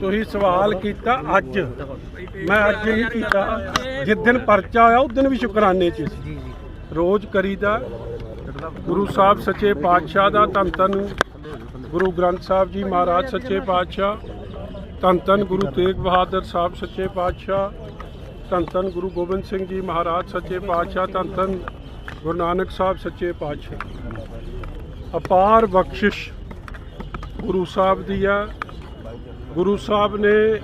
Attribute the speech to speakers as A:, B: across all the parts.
A: ਤੁਸੀਂ ਸਵਾਲ ਕੀਤਾ ਅੱਜ। ਮੈਂ ਅੱਜ ਹੀ ਕੀਤਾ। ਜਿਸ ਦਿਨ ਪਰਚਾ ਹੋਇਆ, ਉਸ ਦਿਨ ਵੀ ਸ਼ੁਕਰਾਨੇ ਚ ਸੀ। ਰੋਜ਼ ਕਰੀਦਾ। ਗੁਰੂ ਸਾਹਿਬ ਸੱਚੇ ਪਾਤਸ਼ਾਹ ਦਾ ਧੰਨ ਧੰਨ। ਗੁਰੂ ਗ੍ਰੰਥ ਸਾਹਿਬ ਜੀ ਮਹਾਰਾਜ ਸੱਚੇ ਪਾਤਸ਼ਾਹ। ਧੰਨ ਧੰਨ ਗੁਰੂ ਤੇਗ ਬਹਾਦਰ ਸਾਹਿਬ ਸੱਚੇ ਪਾਤਸ਼ਾਹ। ਧੰਨ ਧੰਨ ਗੁਰੂ ਗੋਬਿੰਦ ਸਿੰਘ ਜੀ ਮਹਾਰਾਜ ਸੱਚੇ ਪਾਤਸ਼ਾਹ। ਧੰਨ ਧੰਨ ਗੁਰੂ ਨਾਨਕ ਸਾਹਿਬ ਸੱਚੇ ਪਾਤਸ਼ਾਹ। ਅਪਾਰ ਬਖਸ਼ਿਸ਼ ਗੁਰੂ ਸਾਹਿਬ ਦੀ ਆ ਗੁਰੂ ਸਾਹਿਬ ਨੇ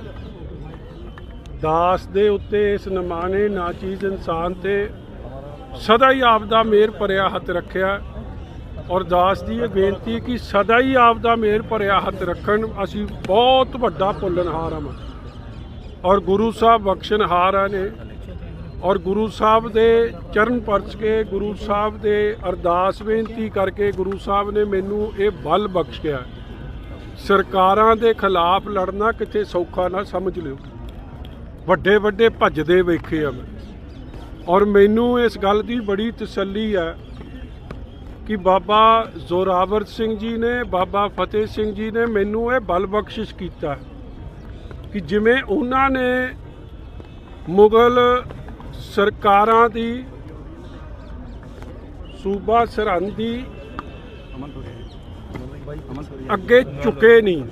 A: ਦਾਸ ਦੇ ਉੱਤੇ ਇਸ ਨਮਾਨੇ ਨਾਚੀਜ਼ ਇਨਸਾਨ ਤੇ ਸਦਾ ਹੀ ਆਪ ਦਾ ਮਿਹਰ ਭਰਿਆ ਹੱਥ ਰੱਖਿਆ ਔਰ ਦਾਸ ਦੀ ਇਹ ਬੇਨਤੀ ਕਿ ਸਦਾ ਹੀ ਆਪ ਦਾ ਮਿਹਰ ਭਰਿਆ ਹੱਥ ਰੱਖਣ, ਅਸੀਂ ਬਹੁਤ ਵੱਡਾ ਭੁੱਲਣਹਾਰ ਹਾਂ। ਔਰ ਗੁਰੂ ਸਾਹਿਬ ਬਖਸ਼ਣਹਾਰ ਨੇ ਔਰ ਗੁਰੂ ਸਾਹਿਬ ਦੇ ਚਰਨ ਪਰਚ ਕੇ ਗੁਰੂ ਸਾਹਿਬ ਦੇ ਅਰਦਾਸ ਬੇਨਤੀ ਕਰਕੇ ਗੁਰੂ ਸਾਹਿਬ ਨੇ ਮੈਨੂੰ ਇਹ ਬਲ ਬਖਸ਼ਿਆ। ਸਰਕਾਰਾਂ ਦੇ ਖਿਲਾਫ ਲੜਨਾ ਕਿਤੇ ਸੌਖਾ ਨਾ, ਸਮਝ ਲਿਓ। ਵੱਡੇ ਵੱਡੇ ਭੱਜਦੇ ਵੇਖੇ ਆ ਮੈਂ। ਔਰ ਮੈਨੂੰ ਇਸ ਗੱਲ ਦੀ ਬੜੀ ਤਸੱਲੀ ਹੈ ਕਿ ਬਾਬਾ ਜ਼ੋਰਾਵਰ ਸਿੰਘ ਜੀ ਨੇ, ਬਾਬਾ ਫਤਿਹ ਸਿੰਘ ਜੀ ਨੇ ਮੈਨੂੰ ਇਹ ਬਲ ਬਖਸ਼ਿਸ਼ ਕੀਤਾ ਕਿ ਜਿਵੇਂ ਉਹਨਾਂ ਨੇ ਮੁਗਲ ਸਰਕਾਰਾਂ ਦੀ, ਸੂਬਾ ਸਰਹੰਦ ਦੀ ਅੱਗੇ ਝੁਕੇ ਨਹੀਂ।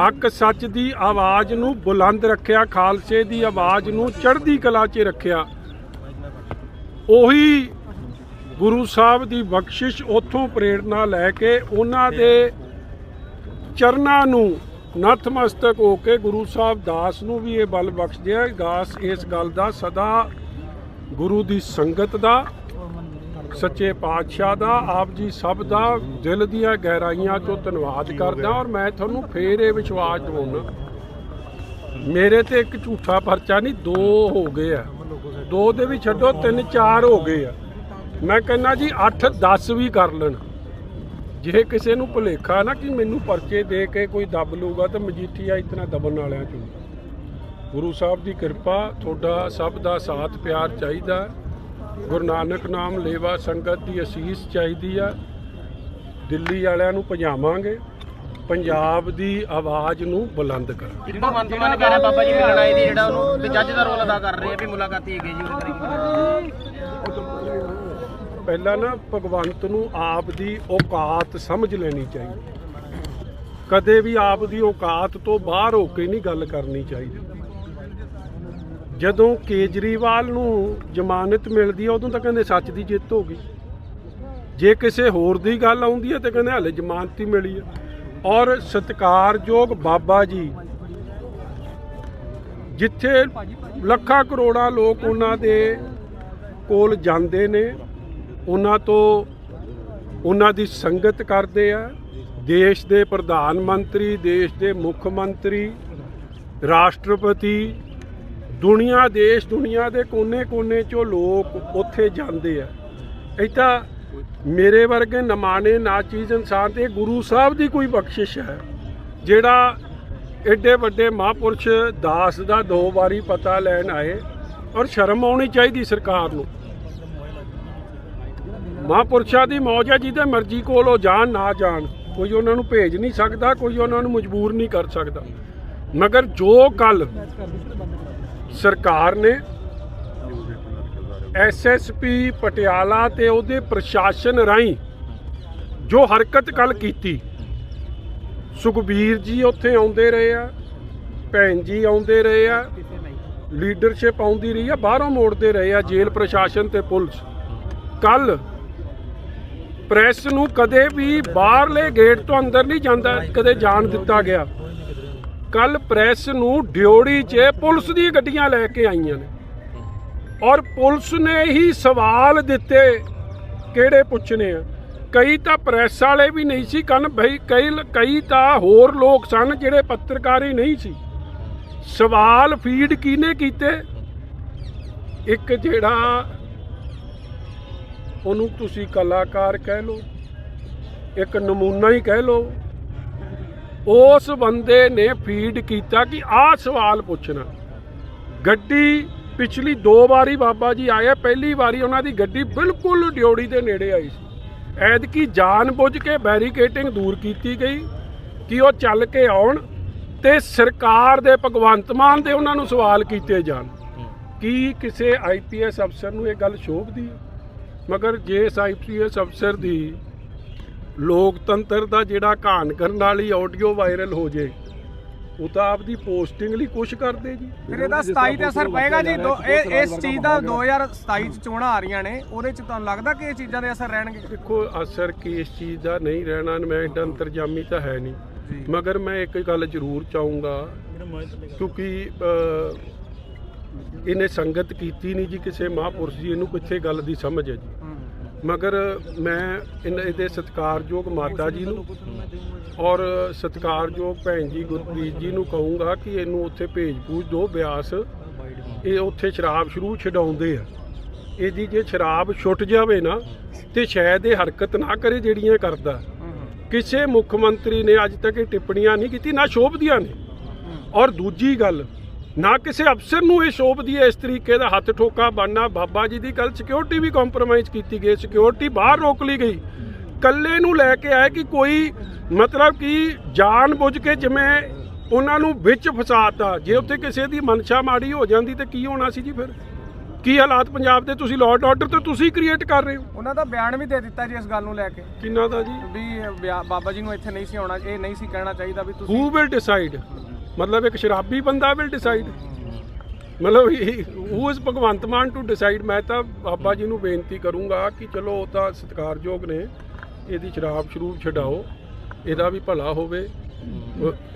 A: ਹੱਕ ਸੱਚ ਦੀ ਆਵਾਜ਼ ਨੂੰ ਬੁਲੰਦ ਰੱਖਿਆ, ਖਾਲਸੇ ਦੀ ਆਵਾਜ਼ ਨੂੰ ਚੜ੍ਹਦੀ ਕਲਾ 'ਚ ਰੱਖਿਆ। ਉਹੀ ਗੁਰੂ ਸਾਹਿਬ ਦੀ ਬਖਸ਼ਿਸ਼ ਉਥੋਂ ਪ੍ਰੇਰਣਾ ਲੈ ਕੇ ਉਹਨਾਂ ਦੇ ਚਰਨਾਂ ਨੂੰ ਨਤਮਸਤਕ ਹੋ ਕੇ ਗੁਰੂ ਸਾਹਿਬ ਦਾਸ ਨੂੰ ਵੀ ਇਹ ਬਲ ਬਖਸ਼ਦਿਆ ਦਾਸ ਇਸ ਗੱਲ ਦਾ ਸਦਾ ਗੁਰੂ ਦੀ ਸੰਗਤ ਦਾ ਸੱਚੇ ਪਾਤਸ਼ਾਹ ਦਾ ਆਪ ਜੀ ਸਭ ਦਾ ਦਿਲ ਦੀਆਂ ਗਹਿਰਾਈਆਂ ਚੋਂ ਧੰਨਵਾਦ ਕਰਦਾ ਔਰ ਮੈਂ ਤੁਹਾਨੂੰ ਫੇਰ ਇਹ ਵਿਸ਼ਵਾਸ ਦਿਵਾਉਣਾ। ਮੇਰੇ ਤੇ ਇੱਕ ਝੂਠਾ ਪਰਚਾ ਨਹੀਂ ਦੋ ਹੋ ਗਏ ਆ। ਦੋ ਦੇ ਵੀ ਛੱਡੋ ਤਿੰਨ ਚਾਰ ਹੋ ਗਏ ਆ। ਮੈਂ ਕਹਿੰਦਾ ਜੀ 8 10 ਵੀ ਕਰ ਲੈਣ। ਜੇ ਕਿਸੇ ਨੂੰ ਭੁਲੇਖਾ ਨਾ ਕਿ ਮੈਨੂੰ ਪਰਚੇ ਦੇ ਕੇ ਕੋਈ ਦੱਬ ਲੂਗਾ ਤਾਂ ਮਜੀਠੀਆ ਇਤਨਾ ਦਬਨ ਵਾਲਿਆਂ ਚੋਂ। ਗੁਰੂ ਸਾਹਿਬ ਦੀ ਕਿਰਪਾ ਤੁਹਾਡਾ ਸਭ ਦਾ ਸਾਥ ਪਿਆਰ ਚਾਹੀਦਾ। ਗੁਰੂ ਨਾਨਕ ਨਾਮ ਲੇਵਾ ਸੰਗਤ ਦੀ ਅਸੀਸ ਚਾਹੀਦੀ ਆ। ਦਿੱਲੀ ਵਾਲਿਆਂ ਨੂੰ ਭਜਾਵਾਂਗੇ। ਪੰਜਾਬ ਦੀ ਆਵਾਜ਼ ਨੂੰ ਬੁਲੰਦ ਕਰਾਂਗੇ
B: ਭਗਵੰਤ ਮਾਨ ਕਹਿ ਰਿਹਾ ਬਾਬਾ ਜੀ ਮਿਲਣ ਆਏ ਦੀ ਜਿਹੜਾ ਉਹਨੂੰ ਵੀ ਜੱਜ ਦਾ ਰੋਲ ਅਦਾ ਕਰ ਰਹੇ ਆ ਵੀ ਮੁਲਾਕਾਤੀ ਹੈਗੀ ਜੀ ਉਹਦੇ ਕਰੀਬ
A: ਪਹਿਲਾਂ ਨਾ ਭਗਵੰਤ ਨੂੰ ਆਪ ਦੀ ਔਕਾਤ ਸਮਝ ਲੈਣੀ ਚਾਹੀਦੀ। ਕਦੇ ਵੀ ਆਪ ਦੀ ਔਕਾਤ ਤੋਂ ਬਾਹਰ ਹੋ ਕੇ ਨਹੀਂ ਗੱਲ ਕਰਨੀ ਚਾਹੀਦੀ। ਜਦੋਂ ਕੇਜਰੀਵਾਲ ਨੂੰ ਜ਼ਮਾਨਤ ਮਿਲਦੀ ਹੈ ਉਦੋਂ ਤਾਂ ਕਹਿੰਦੇ ਸੱਚ ਦੀ ਜਿੱਤ ਹੋ ਗਈ। ਜੇ ਕਿਸੇ ਹੋਰ ਦੀ ਗੱਲ ਆਉਂਦੀ ਹੈ ਤਾਂ ਕਹਿੰਦੇ ਹਲੇ ਜ਼ਮਾਨਤ ਹੀ ਮਿਲੀ ਹੈ ਔਰ ਸਤਿਕਾਰਯੋਗ ਬਾਬਾ ਜੀ, ਜਿੱਥੇ ਲੱਖਾਂ ਕਰੋੜਾਂ ਲੋਕ ਉਹਨਾਂ ਦੇ ਕੋਲ ਜਾਂਦੇ ਨੇ, ਉਹਨਾਂ ਤੋਂ ਉਹਨਾਂ ਦੀ ਸੰਗਤ ਕਰਦੇ ਆ। ਦੇਸ਼ ਦੇ ਪ੍ਰਧਾਨ ਮੰਤਰੀ, ਦੇਸ਼ ਦੇ ਮੁੱਖ ਮੰਤਰੀ, ਰਾਸ਼ਟਰਪਤੀ ਦੁਨੀਆ, ਦੇਸ਼ ਦੁਨੀਆ ਦੇ ਕੋਨੇ-ਕੋਨੇ ਚੋਂ ਲੋਕ ਉੱਥੇ ਜਾਂਦੇ ਆ। ਇਹ ਤਾਂ ਮੇਰੇ ਵਰਗੇ ਨਮਾਣੇ ਨਾਚੀਜ਼ ਇਨਸਾਨ ਤੇ ਗੁਰੂ ਸਾਹਿਬ ਦੀ ਕੋਈ ਬਖਸ਼ਿਸ਼ ਹੈ। ਜਿਹੜਾ ਐਡੇ ਵੱਡੇ ਮਹਾਂਪੁਰਸ਼ ਦਾਸ ਦਾ ਦੋ ਵਾਰੀ ਪਤਾ ਲੈਣ ਆਏ ਔਰ ਸ਼ਰਮ ਆਉਣੀ ਚਾਹੀਦੀ ਸਰਕਾਰ ਨੂੰ। ਮਹਾਂਪੁਰਸ਼ਾਂ ਦੀ ਮੌਜ ਹੈ ਜਿਹਦੇ ਮਰਜ਼ੀ ਕੋਲ ਉਹ ਜਾਣ, ਨਾ ਜਾਣ। ਕੋਈ ਉਹਨਾਂ ਨੂੰ ਭੇਜ ਨਹੀਂ ਸਕਦਾ, ਕੋਈ ਉਹਨਾਂ ਨੂੰ ਮਜਬੂਰ ਨਹੀਂ ਕਰ ਸਕਦਾ। ਮਗਰ ਜੋ ਕੱਲ ਸਰਕਾਰ ਨੇ ਐਸਐਸਪੀ ਪਟਿਆਲਾ ਤੇ ਉਹਦੇ ਪ੍ਰਸ਼ਾਸਨ ਰਾਹੀਂ ਜੋ ਹਰਕਤ ਕੱਲ ਕੀਤੀ, ਸੁਖਬੀਰ ਜੀ ਉੱਥੇ ਆਉਂਦੇ ਰਹੇ ਆ, ਭੈਣ ਜੀ ਆਉਂਦੇ ਰਹੇ ਆ, ਲੀਡਰਸ਼ਿਪ ਆਉਂਦੀ ਰਹੀ ਆ, ਬਾਹਰੋਂ ਮੋੜਦੇ ਰਹੇ ਆ ਜੇਲ੍ਹ ਪ੍ਰਸ਼ਾਸਨ ਤੇ ਪੁਲਿਸ। ਕੱਲ ਪ੍ਰੈਸ ਨੂੰ ਕਦੇ ਵੀ ਬਾਹਰਲੇ ਗੇਟ ਤੋਂ ਅੰਦਰ ਨਹੀਂ ਜਾਂਦਾ, ਕਦੇ ਜਾਣ ਦਿੱਤਾ ਗਿਆ। ਕੱਲ ਪ੍ਰੈਸ ਨੂੰ ਡਿਓੜੀ 'ਚ ਪੁਲਿਸ ਦੀ ਗੱਡੀਆਂ ਲੈ ਕੇ ਆਈਆਂ ਨੇ। ਔਰ ਪੁਲਿਸ ਨੇ ਹੀ ਸਵਾਲ ਦਿੱਤੇ ਕਿਹੜੇ ਪੁੱਛਣੇ ਆ। ਕਈ ਤਾਂ ਪ੍ਰੈਸ ਵਾਲੇ ਵੀ ਨਹੀਂ ਸੀ ਕਨ ਭਈ, ਕਈ ਕਈ ਤਾਂ ਹੋਰ ਲੋਕ ਸਨ ਜਿਹੜੇ ਪੱਤਰਕਾਰ ਹੀ ਨਹੀਂ ਸੀ। ਸਵਾਲ ਫੀਡ ਕਿਹਨੇ ਕੀਤੇ? ਇੱਕ ਜਿਹੜਾ ਉਹਨੂੰ ਤੁਸੀਂ ਕਲਾਕਾਰ ਕਹਿ ਲਓ, ਇੱਕ ਨਮੂਨਾ ਹੀ ਕਹਿ ਲਓ ਉਸ ਬੰਦੇ ਨੇ ਫੀਡ ਕੀਤਾ ਕਿ ਆਹ ਸਵਾਲ ਪੁੱਛਣਾ। ਗੱਡੀ ਪਿਛਲੀ ਦੋ ਵਾਰੀ ਬਾਬਾ ਜੀ ਆਏ, ਪਹਿਲੀ ਵਾਰੀ ਉਹਨਾਂ ਦੀ ਗੱਡੀ ਬਿਲਕੁਲ ਡਿਓੜੀ ਦੇ ਨੇੜੇ ਆਈ ਸੀ। ਐਤਕੀ ਜਾਣ ਬੁੱਝ ਕੇ ਬੈਰੀਕੇਟਿੰਗ ਦੂਰ ਕੀਤੀ ਗਈ ਕਿ ਉਹ ਚੱਲ ਕੇ ਆਉਣ ਤੇ ਸਰਕਾਰ ਦੇ, ਭਗਵੰਤ ਮਾਨ ਦੇ ਉਹਨਾਂ ਨੂੰ ਸਵਾਲ ਕੀਤੇ ਜਾਣ। ਕੀ ਕਿਸੇ ਆਈਪੀਐਸ ਅਫਸਰ ਨੂੰ ਇਹ ਗੱਲ ਸ਼ੋਭਦੀ? ਹੈ ਮਗਰ ਜੇ ਇਸ ਆਈਪੀਐਸ ਅਫਸਰ ਦੀ ਲੋਕਤੰਤਰ ਦਾ ਜਿਹੜਾ ਘਾਣ ਕਰਨ ਵਾਲੀ ਆਡੀਓ ਵਾਇਰਲ ਹੋ ਜੇ ਉਹ ਤਾਂ ਆਪਦੀ ਪੋਸਟਿੰਗ ਲਈ ਕੁਛ ਕਰਦੇ ਜੀ।
C: ਫਿਰ ਇਹਦਾ 27 ਤੇ ਅਸਰ ਪਏਗਾ ਜੀ ਦੋ- ਇਹ ਇਸ ਚੀਜ਼ ਦਾ 2027 ਚ ਚੋਣਾਂ ਆ ਰਹੀਆਂ ਨੇ ਉਹਦੇ ਚ ਤੁਹਾਨੂੰ ਲੱਗਦਾ ਕਿ ਇਹ ਚੀਜ਼ਾਂ ਦੇ ਅਸਰ ਰਹਿਣਗੇ?
A: ਦੇਖੋ ਅਸਰ ਕਿਸ ਚੀਜ਼ ਦਾ ਨਹੀਂ ਰਹਿਣਾ ਮੈਂ ਏਡਾ ਅੰਤਰਜਾਮੀ ਤਾਂ ਹੈ ਨਹੀਂ। ਮਗਰ ਮੈਂ ਇੱਕ ਗੱਲ ਜ਼ਰੂਰ ਚਾਹੂੰਗਾ ਕਿਉਂਕਿ ਇਹਨੇ ਸੰਗਤ ਕੀਤੀ ਨਹੀਂ ਜੀ ਕਿਸੇ ਮਹਾਂਪੁਰਸ਼ ਜੀ ਇਹਨੂੰ ਕਿੱਥੇ ਗੱਲ ਦੀ ਸਮਝ ਹੈ ਜੀ। ਮਗਰ ਮੈਂ ਇਨ- ਇਹਦੇ ਸਤਿਕਾਰਯੋਗ ਮਾਤਾ ਜੀ ਨੂੰ ਔਰ ਸਤਿਕਾਰਯੋਗ ਭੈਣ ਜੀ ਗੁਰਪ੍ਰੀਤ ਜੀ ਨੂੰ ਕਹੂੰਗਾ ਕਿ ਇਹਨੂੰ ਉੱਥੇ ਭੇਜ ਪੂਜ ਦੋ ਬਿਆਸ। ਇਹ ਉੱਥੇ ਸ਼ਰਾਬ ਸ਼ੁਰੂ ਛਡਾਉਂਦੇ ਆ। ਇਹਦੀ ਜੇ ਸ਼ਰਾਬ ਛੁੱਟ ਜਾਵੇ ਨਾ, ਤੇ ਸ਼ਾਇਦ ਇਹ ਹਰਕਤ ਨਾ ਕਰੇ ਜਿਹੜੀਆਂ ਕਰਦਾ। ਕਿਸੇ ਮੁੱਖ ਮੰਤਰੀ ਨੇ ਅੱਜ ਤੱਕ ਇਹ ਟਿੱਪਣੀਆਂ ਨਹੀਂ ਕੀਤੀ, ਨਾ ਸ਼ੋਭਦੀਆਂ ਨੇ। ਔਰ ਦੂਜੀ ਗੱਲ ਨਾ ਕਿਸੇ ਅਫਸਰ ਨੂੰ ਇਹ ਸ਼ੋਭਦੀ ਹੈ ਇਸ ਤਰੀਕੇ ਦਾ ਹੱਥ ਠੋਕਾ ਬਣਨਾ। ਬਾਬਾ ਜੀ ਦੀ ਗੱਲ ਸਿਕਿਉਰਿਟੀ ਵੀ ਕੰਪਰੋਮਾਈਜ਼ ਕੀਤੀ ਗਈ ਸਿਕਿਉਰਿਟੀ ਬਾਹਰ ਰੋਕ ਲਈ ਗਈ। ਕੱਲੇ ਨੂੰ ਲੈ ਕੇ ਆਏ ਕਿ ਕੋਈ ਮਤਲਬ ਕਿ ਜਾਣ ਬੁੱਝ ਕੇ ਜਿਵੇਂ ਉਹਨਾਂ ਨੂੰ ਵਿੱਚ ਫਸਾਤਾ। ਜੇ ਉੱਥੇ ਕਿਸੇ ਦੀ ਮਨਸ਼ਾ ਮਾੜੀ ਹੋ ਜਾਂਦੀ ਤੇ ਕੀ ਹੋਣਾ ਸੀ ਜੀ ਫਿਰ? ਕੀ ਹਾਲਾਤ ਪੰਜਾਬ ਦੇ? ਤੁਸੀਂ ਲਾਅ ਆਰਡਰ ਤੇ ਤੁਸੀਂ ਕ੍ਰੀਏਟ ਕਰ ਰਹੇ ਹੋ।
C: ਉਹਨਾਂ ਦਾ ਬਿਆਨ ਵੀ ਦੇ ਦਿੱਤਾ ਜੀ ਇਸ ਗੱਲ ਨੂੰ ਲੈ ਕੇ।
A: ਕਿੰਨਾ ਦਾ ਜੀ?
C: ਵੀ ਬਾਬਾ ਜੀ ਨੂੰ ਇੱਥੇ ਨਹੀਂ ਸੀ ਆਉਣਾ ਇਹ ਨਹੀਂ ਸੀ ਕਹਿਣਾ ਚਾਹੀਦਾ ਵੀ ਤੁਸੀਂ
A: ਹੂ ਵਿਲ ਡਿਸਾਈਡ ਮਤਲਬ ਇੱਕ ਸ਼ਰਾਬੀ ਬੰਦਾ ਵਿਲ ਡਿਸਾਈਡ ਮਤਲਬ who is Bhagwant Mann to decide ਮੈਂ ਤਾਂ ਬਾਬਾ ਜੀ ਨੂੰ ਬੇਨਤੀ ਕਰੂੰਗਾ ਕਿ ਚਲੋ ਉਹ ਤਾਂ ਸਤਿਕਾਰਯੋਗ ਨੇ ਇਹਦੀ ਸ਼ਰਾਬ ਸ਼ਰੂਬ ਛਡਾਓ ਇਹਦਾ ਵੀ ਭਲਾ ਹੋਵੇ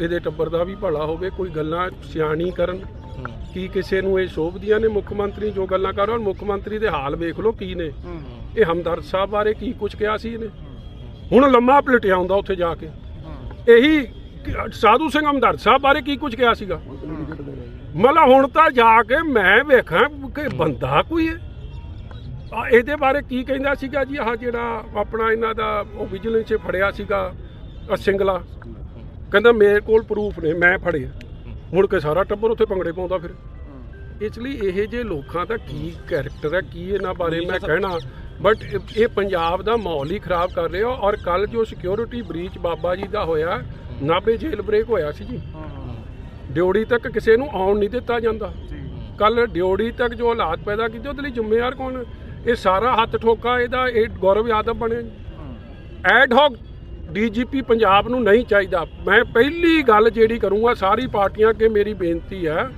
A: ਇਹਦੇ ਟੱਬਰ ਦਾ ਵੀ ਭਲਾ ਹੋਵੇ ਕੋਈ ਗੱਲਾਂ ਸਿਆਣੀ ਕਰਨ। ਕੀ ਕਿਸੇ ਨੂੰ ਇਹ ਸ਼ੋਭਦੀਆਂ ਨੇ ਮੁੱਖ ਮੰਤਰੀ ਜੋ ਗੱਲਾਂ ਕਰ ਰਹੇ ਮੁੱਖ ਮੰਤਰੀ ਦੇ ਹਾਲ ਵੇਖ ਲਓ ਕੀ ਨੇ। ਇਹ ਹਮਦਰਦ ਸਾਹਿਬ ਬਾਰੇ ਕੀ ਕੁਝ ਕਿਹਾ ਸੀ ਇਹਨੇ? ਹੁਣ ਲੰਮਾ ਪਲਟਿਆ ਹੁੰਦਾ ਉੱਥੇ ਜਾ ਕੇ। ਇਹੀ ਸਾਧੂ ਸਿੰਘ ਹਮਦਰਦ ਸਾਹਿਬ ਬਾਰੇ ਕੀ ਕੁਝ ਕਿਹਾ ਸੀਗਾ? ਮਤਲਬ ਹੁਣ ਤਾਂ ਜਾ ਕੇ ਮੈਂ ਵੇਖਾਂ ਕਿ ਬੰਦਾ ਕੋਈ ਹੈ। ਆ ਇਹਦੇ ਬਾਰੇ ਕੀ ਕਹਿੰਦਾ ਸੀਗਾ ਜੀ? ਆਹ ਜਿਹੜਾ ਆਪਣਾ ਇਹਨਾਂ ਦਾ ਉਹ ਵਿਜੀਲੈਂਸ 'ਚ ਫੜਿਆ ਸੀਗਾ ਸਿੰਗਲਾ। ਕਹਿੰਦਾ ਮੇਰੇ ਕੋਲ ਪ੍ਰੂਫ ਨੇ, ਮੈਂ ਫੜਿਆ। ਮੁੜ ਕੇ ਸਾਰਾ ਟੱਬਰ ਉੱਥੇ ਪੰਗੜੇ ਪਾਉਂਦਾ ਫਿਰ। ਇਸ ਲਈ ਇਹ ਜੇ ਲੋਕਾਂ ਦਾ ਕੀ ਕੈਰੈਕਟਰ ਹੈ, ਕੀ ਇਹਨਾਂ ਬਾਰੇ ਮੈਂ ਕਹਿਣਾ। ਬਟ ਇਹ ਪੰਜਾਬ ਦਾ ਮਾਹੌਲ ਹੀ ਖਰਾਬ ਕਰ ਰਿਹਾ ਔਰ ਕੱਲ ਜੋ ਸਿਕਿਉਰਿਟੀ ਬ੍ਰੀਚ ਬਾਬਾ ਜੀ ਦਾ ਹੋਇਆ ਨਾਭੇ ਜੇਲ ਬ੍ਰੇਕ ਹੋਇਆ ਸੀ ਜੀ। ਡਿਉੜੀ ਤੱਕ ਕਿਸੇ ਨੂੰ ਆਉਣ ਨਹੀਂ ਦਿੱਤਾ ਜਾਂਦਾ। ਕੱਲ ਡਿਉੜੀ ਤੱਕ ਜੋ ਹਾਲਾਤ ਪੈਦਾ ਕੀਤੇ ਉਹਦੇ ਲਈ ਜ਼ਿੰਮੇਵਾਰ ਕੌਣ? ਇਹ ਸਾਰਾ ਹੱਥ ਠੋਕਾ ਇਹਦਾ ਇਹ ਗੌਰਵ ਯਾਦਵ ਬਣੇ। ਐਡ ਹੌਕ ਡੀਜੀਪੀ ਪੰਜਾਬ ਨੂੰ ਨਹੀਂ ਚਾਹੀਦਾ। ਮੈਂ ਪਹਿਲੀ ਗੱਲ ਜਿਹੜੀ ਕਰੂੰਗਾ ਸਾਰੀ ਪਾਰਟੀਆਂ ਅੱਗੇ ਮੇਰੀ ਬੇਨਤੀ ਹੈ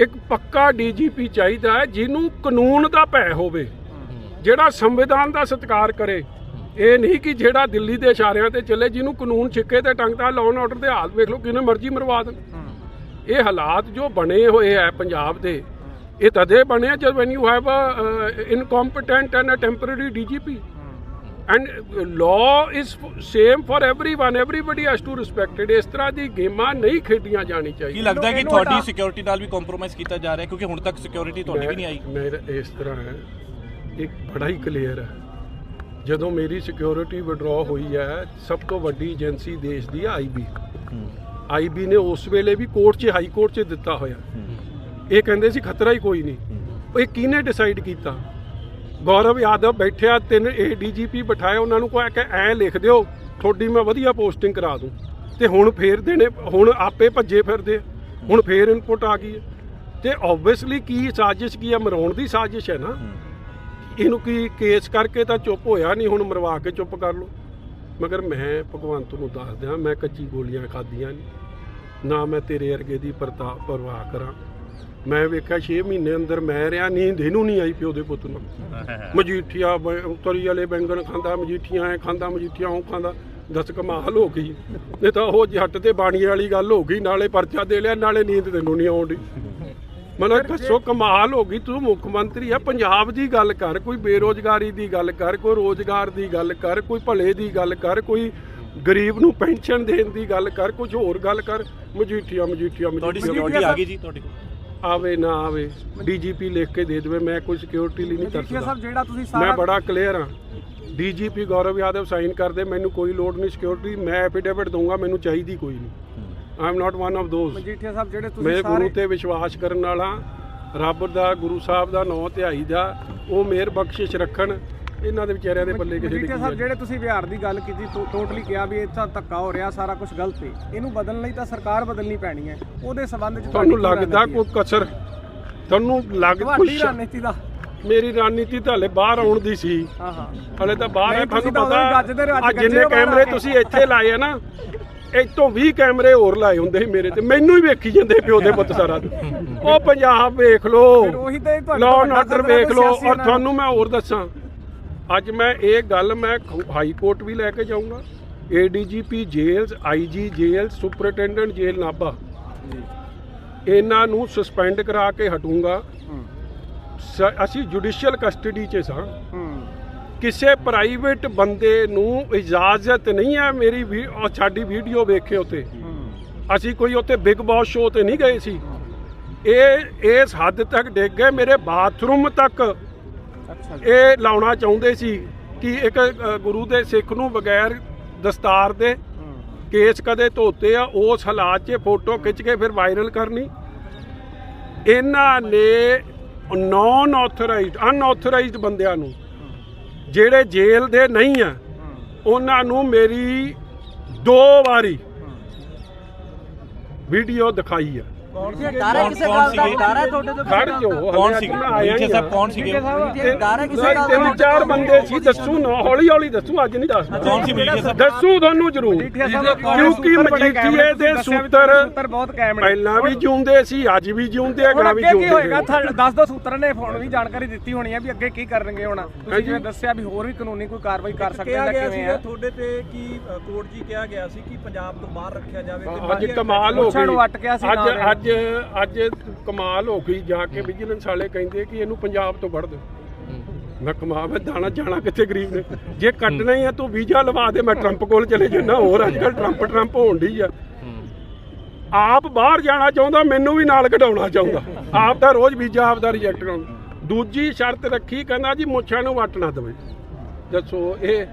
A: ਇੱਕ ਪੱਕਾ ਡੀਜੀਪੀ ਚਾਹੀਦਾ ਹੈ ਜਿਹਨੂੰ ਕਾਨੂੰਨ ਦਾ ਭੈ ਹੋਵੇ ਜਿਹੜਾ ਸੰਵਿਧਾਨ ਦਾ ਸਤਿਕਾਰ ਕਰੇ। ਇਹ ਨਹੀਂ ਕਿ ਜਿਹੜਾ ਦਿੱਲੀ ਦੇ ਇਸ਼ਾਰਿਆਂ ਤੇ ਚੱਲੇ ਜਿਹਨੂੰ ਕਾਨੂੰਨ ਛਿੱਕੇ ਤੇ ਟੰਗਤਾ ਲਾਉਣ ਆਰਡਰ ਦੇ ਹਾਲ ਵੇਖ ਲਓ ਕਿਨੇ ਮਰਜ਼ੀ ਮਰਵਾ ਦੇਣ। ਇਹ ਹਾਲਾਤ ਜੋ ਬਣੇ ਹੋਏ ਆ ਪੰਜਾਬ ਦੇ ਇਹ ਤਦੇ ਬਣਿਆ ਜਦ when you have a incompetent and a temporary DGP and law is same for everyone everybody has to respect ਇਸ ਤਰ੍ਹਾਂ ਦੀ ਗੇਮਾਂ ਨਹੀਂ ਖੇਡੀਆਂ ਜਾਣੀ
D: ਚਾਹੀਦੀ।
A: ਕੀ
D: ਲੱਗਦਾ ਕਿ ਤੁਹਾਡੀ ਸਿਕਿਉਰਿਟੀ ਨਾਲ ਵੀ ਕੰਪਰੋਮਾਈਜ਼ ਕੀਤਾ ਜਾ ਰਿਹਾ ਕਿਉਂਕਿ ਹੁਣ ਤੱਕ ਸਿਕਿਉਰਿਟੀ ਤੁਹਾਡੀ ਵੀ ਨਹੀਂ ਆਈ।
A: ਮੇਰਾ ਇਸ ਤਰ੍ਹਾਂ ਹੈ ਇੱਕ ਬੜਾ ਹੀ ਕਲੀਅਰ ਹੈ। ਜਦੋਂ ਮੇਰੀ ਸਿਕਿਉਰਿਟੀ ਵਿਡਰਾ ਹੋਈ ਹੈ ਸਭ ਤੋਂ ਵੱਡੀ ਏਜੰਸੀ ਦੇਸ਼ ਦੀ ਆਈਬੀ ਆਈਬੀ ਨੇ ਉਸ ਵੇਲੇ ਵੀ ਕੋਰਟ 'ਚ ਹਾਈ ਕੋਰਟ 'ਚ ਦਿੱਤਾ ਹੋਇਆ। ਇਹ ਕਹਿੰਦੇ ਸੀ ਖਤਰਾ ਹੀ ਕੋਈ ਨਹੀਂ। ਇਹ ਕਿਹਨੇ ਡਿਸਾਈਡ ਕੀਤਾ? ਗੌਰਵ ਯਾਦਵ ਬੈਠਿਆ ਤਿੰਨ ਇਹ ਡੀਜੀਪੀ ਬਿਠਾਏ ਉਹਨਾਂ ਨੂੰ ਕੋਈ ਐ ਲਿਖ ਦਿਓ ਤੁਹਾਡੀ ਮੈਂ ਵਧੀਆ ਪੋਸਟਿੰਗ ਕਰਾ ਦੂੰ। ਤੇ ਹੁਣ ਫੇਰ ਦੇਣੇ ਹੁਣ ਆਪੇ ਭੱਜੇ ਫਿਰਦੇ। ਹੁਣ ਫੇਰ ਇਨਪੁਟ ਆ ਗਈ ਤੇ ਆਬਵੀਅਸਲੀ ਕੀ ਸਾਜ਼ਿਸ਼ ਕੀ ਹੈ? ਮਰਾਉਣ ਦੀ ਸਾਜ਼ਿਸ਼ ਹੈ ਨਾ। ਇਹਨੂੰ ਕੀ ਕੇਸ ਕਰਕੇ ਤਾਂ ਚੁੱਪ ਹੋਇਆ ਨਹੀਂ ਹੁਣ ਮਰਵਾ ਕੇ ਚੁੱਪ ਕਰ ਲਓ। ਮਗਰ ਮੈਂ ਭਗਵੰਤ ਨੂੰ ਦੱਸ ਦਿਆਂ ਮੈਂ ਕੱਚੀ ਗੋਲੀਆਂ ਖਾਧੀਆਂ ਨਹੀਂ ਨਾ ਮੈਂ ਤੇਰੇ ਵਰਗੇ ਦੀ ਪਰਤਾ ਪਰਵਾਹ ਕਰਾਂ। ਮੈਂ ਵੇਖਿਆ 6 ਮਹੀਨੇ ਅੰਦਰ ਮੈਂ ਰਿਆ ਨੀਂਦ ਇਹਨੂੰ ਨਹੀਂ ਆਈ ਪਿਓ ਦੇ ਪੁੱਤ ਨੂੰ। ਮਜੀਠੀਆ ਤਰੀ ਵਾਲੇ ਬੈਂਗਣ ਖਾਂਦਾ ਮਜੀਠੀਆਂ ਐ ਖਾਂਦਾ ਮਜੀਠੀਆਂ ਉਹ ਖਾਂਦਾ। ਦਸ ਕਮਾਲ ਹੋ ਗਈ। ਨਹੀਂ ਤਾਂ ਉਹ ਜੱਟ ਤੇ ਬਾਣੀਏ ਵਾਲੀ ਗੱਲ ਹੋ ਗਈ ਨਾਲੇ ਪਰਚਾ ਦੇ ਲਿਆ ਨਾਲੇ ਨੀਂਦ ਤੈਨੂੰ ਨਹੀਂ ਆਉਂਦੀ ਮਤਲਬ ਦੱਸੋ ਕਮਾਲ ਹੋ ਗਈ ਤੂੰ ਮੁੱਖ ਮੰਤਰੀ ਆ ਪੰਜਾਬ ਦੀ ਗੱਲ ਕਰ ਕੋਈ ਬੇਰੋਜ਼ਗਾਰੀ ਦੀ ਗੱਲ ਕਰ ਕੋਈ ਰੋਜ਼ਗਾਰ ਦੀ ਗੱਲ ਕਰ ਕੋਈ ਭਲੇ ਦੀ ਗੱਲ ਕਰ ਕੋਈ ਗਰੀਬ ਨੂੰ ਪੈਨਸ਼ਨ ਦੇਣ ਦੀ ਗੱਲ ਕਰ ਕੁਝ ਹੋਰ ਗੱਲ ਕਰ ਮਜੀਠੀਆ ਮਜੀਠੀਆ
D: ਤੁਹਾਡੀ ਸਿਕਿਉਰਿਟੀ ਆ ਗਈ ਜੀ ਤੁਹਾਡੇ। ਕੋਲ
A: ਆਵੇ ਨਾ ਆਵੇ ਡੀਜੀਪੀ ਲਿਖ ਕੇ ਦੇ ਦੇਵੇ ਮੈਂ ਕੋਈ ਸਿਕਿਉਰਿਟੀ ਲਈ ਨਹੀਂ ਕਰ ਸਕਦਾ
C: ਸਾਹਿਬ ਜਿਹੜਾ ਤੁਸੀਂ
A: ਮੈਂ ਬੜਾ ਕਲੀਅਰ ਹਾਂ। ਡੀਜੀਪੀ ਗੌਰਵ ਯਾਦਵ ਸਾਈਨ ਕਰਦੇ ਮੈਨੂੰ ਕੋਈ ਲੋੜ ਨਹੀਂ ਸਿਕਿਉਰਿਟੀ ਮੈਂ ਐਫੀਡੇਵਿਟ ਦਊਂਗਾ ਮੈਨੂੰ ਚਾਹੀਦੀ ਕੋਈ ਨਹੀਂ। I am not one of those
C: Majithia Sahib ਜਿਹੜੇ
A: ਮੈਂ
C: ਤੁਸੀਂ
A: ਗੁਰੂ
C: ਸਾਰੇ
A: ਤੇ ਵਿਸ਼ਵਾਸ ਕਰਨ ਵਾਲਾ ਰੱਬ ਦਾ ਗੁਰੂ ਸਾਹਿਬ ਦਾ ਨਾਂ ਧਿਆਈ ਦਾ ਉਹ ਮਿਹਰ ਬਖਸ਼ਿਸ਼ ਰੱਖਣ ਇਹਨਾਂ ਦੇ ਵਿਚਾਰਿਆਂ ਦੇ ਪੱਲੇ ਕਿਸੇ ਦੀ
C: ਮਜੀਠੀਆ ਸਾਹਿਬ। ਜਿਹੜੇ ਤੁਸੀਂ ਬਿਹਾਰ ਦੀ ਗੱਲ ਕੀਤੀ ਟੋਟਲੀ ਕਿਹਾ ਵੀ ਇੱਥਾ ਧੱਕਾ ਹੋ ਰਿਹਾ ਸਾਰਾ ਕੁਝ ਗਲਤ ਹੈ ਇਹਨੂੰ ਬਦਲਣ ਲਈ ਤਾਂ ਸਰਕਾਰ ਬਦਲਣੀ ਪੈਣੀ ਹੈ। ਉਹਦੇ ਸੰਬੰਧ ਚ
A: ਤੁਹਾਨੂੰ
C: ਤੁਹਾਡੀ ਕੀ
A: ਲੱਗਦਾ
C: ਰਣਨੀਤੀ ਹੈ?
A: ਕੋਈ ਕਸਰ? ਤੁਹਾਨੂੰ ਲੱਗ
C: ਤੁਹਾਡੀ
A: ਕੋਈ ਸ਼ੱਕ-
C: ਰਣਨੀਤੀ ਦਾ।
A: ਮੇਰੀ ਰਣਨੀਤੀ ਤਾਂ ਹਲੇ ਬਾਹਰ ਆਉਣ ਦੀ ਸੀ।
C: ਹਾਂ ਹਾਂ।
A: ਹਲੇ ਤਾਂ ਬਾਹਰ ਹੈ
C: ਨਹੀਂ, ਤੁਸੀਂ
A: ਤੁਹਾਨੂੰ
C: ਤਾਂ ਉਦੋਂ ਹੀ ਗੱਜਦੇ ਰਹੇ,
A: ਪਤਾ
C: ਅੱਜ
A: ਆ ਜਿੰਨੇ
C: ਗੱਜੇ ਹੋ ਬਾਹਰ
A: ਕੈਮਰੇ
C: ਕੇ।
A: ਤੁਸੀਂ ਇੱਥੇ ਲਾਏ ਆ ਨਾ ਇੱਥੋਂ 20 ਕੈਮਰੇ ਹੋਰ ਲਾਏ ਹੁੰਦੇ ਸੀ ਮੇਰੇ ਤੇ ਮੈਨੂੰ ਹੀ ਵੇਖੀ ਜਾਂਦੇ ਪਿਓ ਦੇ ਪੁੱਤ ਸਾਰਾ ਦਿਨ। ਉਹ ਪੰਜਾਬ ਵੇਖ ਲਓ।
C: ਉਹੀ ਤੇ
A: ਲਾਅ ਆਰਡਰ ਵੇਖ
C: ਸਿਆਸੀ
A: ਔਰ ਤੁਹਾਨੂੰ ਮੈਂ ਹੋਰ ਦੱਸਾਂ ਅੱਜ ਮੈਂ ਇਹ ਗੱਲ ਮੈਂ ਖ- ਹਾਈ ਕੋਰਟ ਵੀ ਲੈ ਕੇ ਜਾਊਂਗਾ। ADGP jails IG jails superintendent jail Nabha. ਇਹਨਾਂ ਨੂੰ ਸਸਪੈਂਡ ਕਰਾ ਕੇ ਹਟੂੰਗਾ। ਸ- ਅਸੀਂ ਜੁਡੀਸ਼ੀਅਲ ਕਸਟਡੀ 'ਚ ਸਾਂ।
C: ਹੂੰ।
A: ਕਿਸੇ ਪ੍ਰਾਈਵੇਟ ਬੰਦੇ ਨੂੰ ਇਜਾਜ਼ਤ ਨਹੀਂ ਹੈ ਮੇਰੀ ਵੀ- ਸਾਡੀ ਵੀਡੀਓ ਵੇਖੇ ਉਤੇ।
C: ਹੂੰ
A: ਅਸੀਂ ਕੋਈ ਉੱਥੇ ਬਿਗ ਬਾਸ ਸ਼ੋਅ ਤੇ ਨਹੀਂ ਗਏ ਸੀ। ਇਹ ਇਸ ਹੱਦ ਤੱਕ ਡਿੱਗ ਗਏ ਮੇਰੇ ਬਾਥਰੂਮ ਤੱਕ। ਇਹ ਲਾਉਣਾ ਚਾਹੁੰਦੇ ਸੀ ਕਿ ਇੱਕ ਗੁਰੂ ਦੇ ਸਿੱਖ ਨੂੰ ਬਗੈਰ ਦਸਤਾਰ ਦੇ ਕੇਸ ਕਦੇ ਧੋਤੇ ਆ ਉਸ ਹਾਲਾਤ 'ਚ ਫੋਟੋ ਖਿੱਚ ਕੇ ਫਿਰ ਵਾਇਰਲ ਕਰਨੀ। ਇਹਨਾਂ ਨੇ ਨਾਨ ਆਥੋਰਾਈਜ਼ਡ ਅਨਆਥੋਰਾਈਜ਼ਡ ਬੰਦਿਆਂ ਨੂੰ ਜਿਹੜੇ ਜੇਲ੍ਹ ਦੇ ਨਹੀਂ ਆ ਉਹਨਾਂ ਨੂੰ ਮੇਰੀ ਦੋ ਵਾਰੀ ਵੀਡੀਓ ਦਿਖਾਈ ਆ।
E: ਡਰ ਹੈ ਕਿਸੇ ਗੱਲ ਦਾ? ਡਰ ਹੈ ਤੁਹਾਡੇ ਤੋਂ
A: ਖੜ ਜੋ
D: ਕੌਣ ਸੀਗੇ? ਮੀਡੀਆ ਸਾਹਿਬ ਕੌਣ ਸੀਗੇ?
E: ਡਰ ਹੈ ਕਿਸੇ ਗੱਲ
A: ਤਿੰਨ ਚਾਰ ਬੰਦੇ ਸੀ ਦੱਸੂ ਨਾ ਹੌਲੀ ਹੌਲੀ ਦੱਸੂ ਅੱਜ ਨਹੀਂ ਦੱਸਦਾ।
D: ਕੌਣ ਸੀ ਮੀਡੀਆ ਸਾਹਿਬ
A: ਦੱਸੂ। ਤੁਹਾਨੂੰ ਜ਼ਰੂਰ।
C: ਮਜੀਠੀਆ
A: ਕਿਉਂਕਿ ਮਜੀਠੀਏ ਦੇ ਸੂਤਰ
C: ਸੂਤਰ ਬਹੁਤ ਕਾਇਮ ਨੇ
A: ਪਹਿਲਾਂ ਵੀ ਜਿਉਂਦੇ ਸੀ ਅੱਜ ਵੀ ਜਿਉਂਦੇ ਅਗਲਾ ਵੀ
C: ਅੱਗੇ ਕੀ ਹੋਏਗਾ?
A: ਜਿਉਂਦੇ
C: ਦੱਸ ਦੋ ਸੂਤਰਾਂ ਨੇ ਫੋਨ ਵੀ ਜਾਣਕਾਰੀ ਦਿੱਤੀ ਹੋਣੀ ਹੈ ਵੀ ਅੱਗੇ ਕੀ ਕਰਨਗੇ ਹੁਣ। ਤੁਸੀਂ ਜਿਵੇਂ ਦੱਸਿਆ ਵੀ ਹੋਰ ਵੀ ਕਾਨੂੰਨੀ ਕੋਈ ਕਾਰਵਾਈ ਕਰ ਸਕਦੇ
F: ਕਿਹਾ
C: ਜਾਂ
F: ਗਿਆ
C: ਕਿਵੇਂ ਆ।
F: ਤੁਹਾਡੇ ਤੇ ਕੀ ਕੋਰਟ ਜੀ ਕਿਹਾ ਗਿਆ ਸੀ ਕਿ ਪੰਜਾਬ ਤੋਂ ਬਾਹਰ ਰੱਖਿਆ ਜਾਵੇ ਤੇ
A: ਅੱਜ ਕਮਾਲ ਹੋ ਗਈ। ਅੱਜ
C: ਨਾਲ
A: ਅੱਜ ਅੱਜ ਕਮਾਲ ਹੋ ਗਈ, ਜਾ ਕੇ ਵਿਜੀਲੈਂਸ ਵਾਲੇ ਕਹਿੰਦੇ ਕਿ ਇਹਨੂੰ ਪੰਜਾਬ ਤੋਂ ਕੱਢ ਦਿਓ। ਮੈਂ ਕਮਾ ਮੈਂ ਦਾਣਾ ਜਾਣਾ ਕਿੱਥੇ ਗਰੀਬ ਨੇ? ਜੇ ਕੱਢਣਾ ਹੀ ਆ, ਤੂੰ ਵੀਜ਼ਾ ਲਵਾ ਦੇ, ਮੈਂ ਟਰੰਪ ਕੋਲ ਚਲੇ ਜਾਣਾ ਹੋਰ ਅੱਜ ਕੱਲ ਟਰੰਪ ਟਰੰਪ ਹੋਣ ਡਈ ਆ। ਆਪ ਬਾਹਰ ਜਾਣਾ ਚਾਹੁੰਦਾ, ਮੈਨੂੰ ਵੀ ਨਾਲ ਕਢਾਉਣਾ ਚਾਹੁੰਦਾ। ਆਪ ਤਾਂ ਰੋਜ਼ ਵੀਜ਼ਾ, ਆਪ ਦਾ ਰਿਜੈਕਟ ਕਰਾਉਂਦਾ। ਦੂਜੀ ਸ਼ਰਤ ਰੱਖੀ, ਕਹਿੰਦਾ ਜੀ, ਮੁੱਛਾਂ ਨੂੰ ਵੱਟ ਨਾ ਦੇਵੇ। ਦੱਸੋ, ਇਹ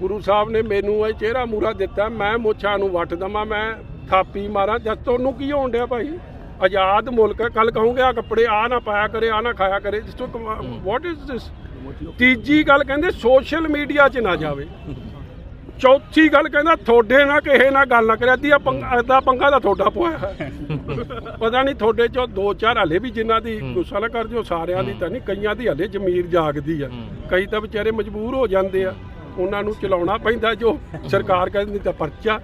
A: ਗੁਰੂ ਸਾਹਿਬ ਨੇ ਮੈਨੂੰ ਇਹ ਚਿਹਰਾ ਮੂਰਾ ਦਿੱਤਾ, ਮੈਂ ਮੁੱਛਾਂ ਨੂੰ ਵੱਟ ਦਵਾਂ, ਮੈਂ ਥਾਪੀ ਮਾਰਾਂ। ਜਦ ਤੁਹਾਨੂੰ ਕੀ ਹੋਣ ਡਿਆ ਭਾਈ? ਆਜ਼ਾਦ ਮੁਲਕ ਹੈ। ਕੱਲ ਕਹੋਗੇ ਆ ਕੱਪੜੇ ਆ ਨਾ ਪਾਇਆ ਕਰੇ ਆ ਨਾ ਖਾਇਆ ਕਰੇ। ਜਿਸੋ ਵਾਟ ਇਜ਼ ਦਿਸ ਤੀਜੀ ਗੱਲ ਕਹਿੰਦੇ ਸੋਸ਼ਲ ਮੀਡੀਆ 'ਚ ਨਾ ਜਾਵੇ। ਚੌਥੀ ਗੱਲ ਕਹਿੰਦਾ ਤੁਹਾਡੇ ਨਾਲ ਕਿਸੇ ਨਾਲ ਗੱਲ ਨਾ ਕਰਿਆ ਪੰਗਾ ਅੱਧਾ ਪੰਗਾ ਦਾ ਤੁਹਾਡਾ ਪਵਾਇਆ ਹੈ। ਪਤਾ ਨਹੀਂ ਤੁਹਾਡੇ ਚੋਂ ਦੋ ਚਾਰ ਹਲੇ ਵੀ ਜਿਨ੍ਹਾਂ ਦੀ ਗੁੱਸਾ ਨਾ ਕਰ ਦਿਓ ਸਾਰਿਆਂ ਦੀ ਤਾਂ ਨਹੀਂ ਕਈਆਂ ਦੀ ਹਲੇ ਜ਼ਮੀਰ ਜਾਗਦੀ ਆ। ਕਈ ਤਾਂ ਵਿਚਾਰੇ ਮਜਬੂਰ ਹੋ ਜਾਂਦੇ ਆ। ਉਹਨਾਂ ਨੂੰ ਚਲਾਉਣਾ ਪੈਂਦਾ ਜੋ ਸਰਕਾਰ ਕਹਿੰਦੀ ਤਾਂ ਪਰਚਾ।